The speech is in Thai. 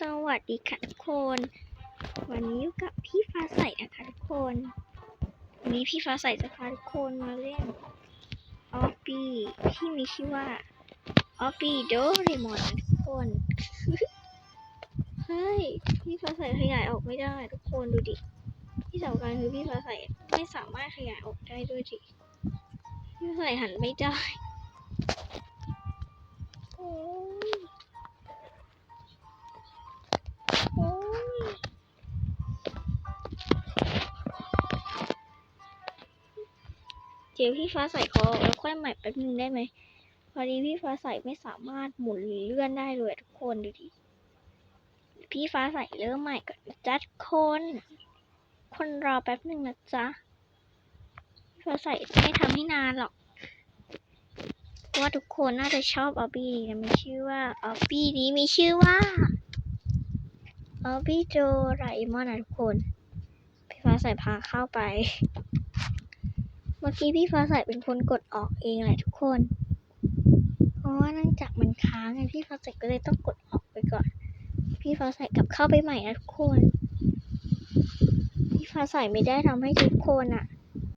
สวัสดีค่ะทุกคน วันนี้อยู่กับพี่ฟ้าใสนะคะทุกคน วันนี้พี่ฟ้าใสจะพาทุกคนมาเล่นออฟฟี่ที่มีชื่อว่าออฟฟี่โดเรมอนทุกคน เฮ้ย พี่ฟ้าใสขยายออกไม่ได้ทุกคนดูดิ ที่สำคัญคือพี่ฟ้าใสไม่สามารถขยายออกได้ด้วยดิ พี่ฟ้าใสหันไม่ได้ เดี๋ยวพี่ฟ้าใส่ขอแล้วค่อยใหม่แป๊บนึงได้ไหมพอดีพี่ฟ้าใส่ไม่สามารถหมุนหรือเลื่อนได้เลยทุกคนดูดิพี่ฟ้าใส่เริ่มใหม่ก่อนนะจ๊ะคน คนรอแป๊บนึงนะจ๊ะพี่ฟ้าใส่ไม่ทำให้นานหรอกว่าทุกคนน่าจะชอบออบบี้ดีนะมีชื่อว่าออบบี้นี้มีชื่อว่าออบี้โจไรมอนนะทุกคนพี่ฟ้าใส่พาเข้าไป มื่อกี้พี่ฟ้าใสเป็นคนกดออกเองแหละทุกคน เพราะว่าเนื่องจากมันค้างไงพี่ฟ้าใสก็เลยต้องกดออกไปก่อน พี่ฟ้าใสกลับเข้าไปใหม่นะทุกคน พี่ฟ้าใสไม่ได้ทำให้ทุกคนอะ